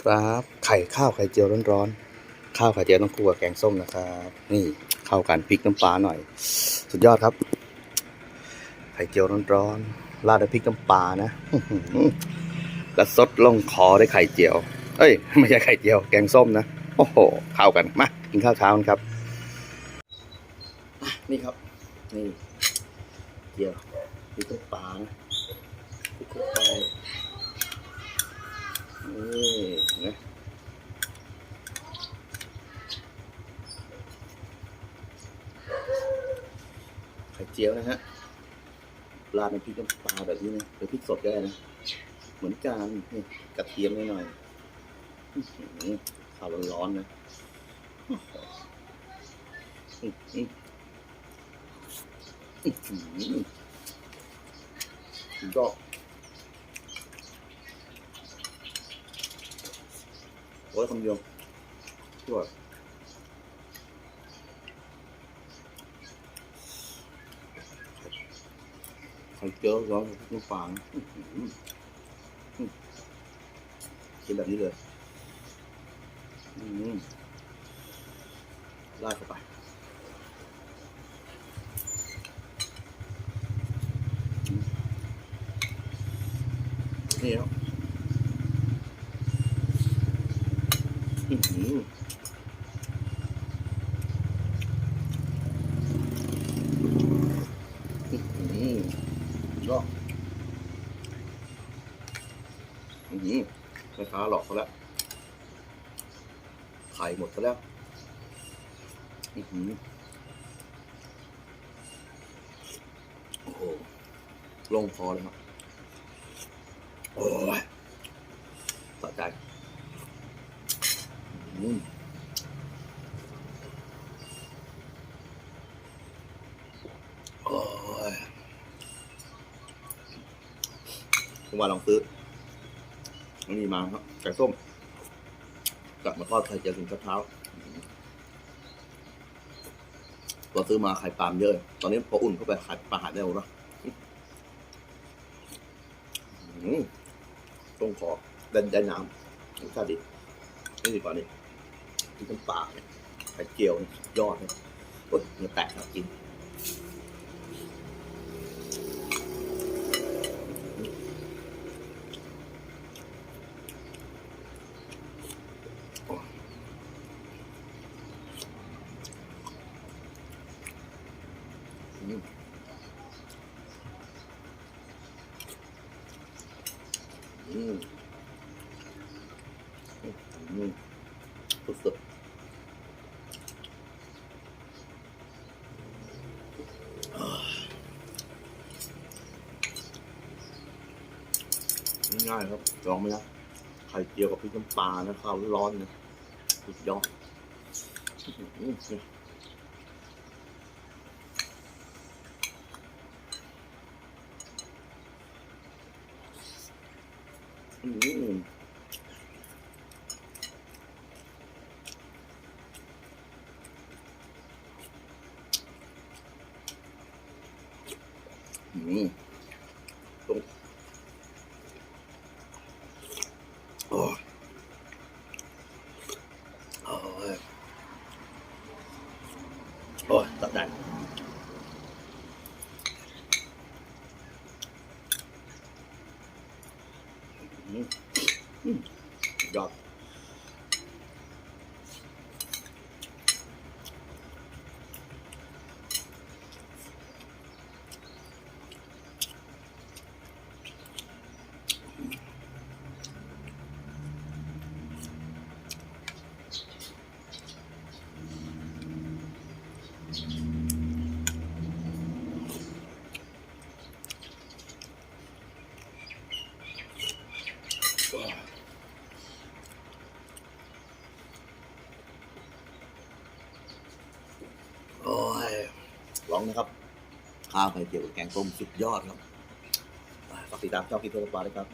ครับ ไข่ข้าวไข่เจียวร้อนๆข้าวไข่เจียวต้องคู่กับแกงส้มนะครับ นี่เข้ากันพริกน้ำปลาหน่อย สุดยอดครับ ไข่เจียวร้อนๆราดด้วยพริกน้ำปลานะอื้อหือกระซดลงคอได้วยไข่เจียว เอ้ย ไม่ใช่ไข่เจียว แกงส้มนะโอ้โหเข้ากันมากินข้าวเช้ากันครับ นี่ครับ นี่เจียวพริกน้ำปลานะพริกเข้าไปนี่เห็นะไข่เจียวนะฮะราดในพริกน้ำปลาแบบนี้นะหรือพริกสดก็ได้นะเหมือนกันนี่กระเทียมนิดหน่อยอื้อหือข้าวร้อนๆนะอื้อหืออื้อหือสุดยอดโอ้ยคำเดียวช่ว ไข่เจียวร้อนน้ำปลานะอื้อหือกินแบบนี้เลยอืมราดเข้าไปนี่ครับอื้อหืออื้อหือยอดอื้อ หือแม่ค้าหลอกเขาแล้วไข่หมดเขาแล้วอื้อหือโอ้โหลงคอเลยครับโอ้ยสะใจอืมโอ้ยผมว่าลองซื้อ นมีมาครับไก่ส้มกลับมาทอดไข่เจียวถึงเช้าๆเราซื้อมาไข่ปลามเยอะ ตอนนี้พออุ่นเข้าไปไข่ปลาหายได้หมดแล้วอืมต้มคอได้ได้น้ำรสชาติดีนี่ดีกว่านี่กินน้ำปลาเนี่ยไข่เจียวยสุดยอดเลยโอ้ยเนื้อแตกครับกิน อืมอืมอืมสุดๆง่ายครับลองไหมครับไข่เจียวกับพริกน้ำปลานะข้าวร้อนนะสุดยอด อืมอืมอืมตรงโอ้ยโอ้ยโอ้ยตัดได้อืม อืมยอด โอ้ยล องนะครับ ข้าวไข่เจียวแกงต้มสุดยอดครับฝากติดตามช่องกินโทรปลาด้วยครับ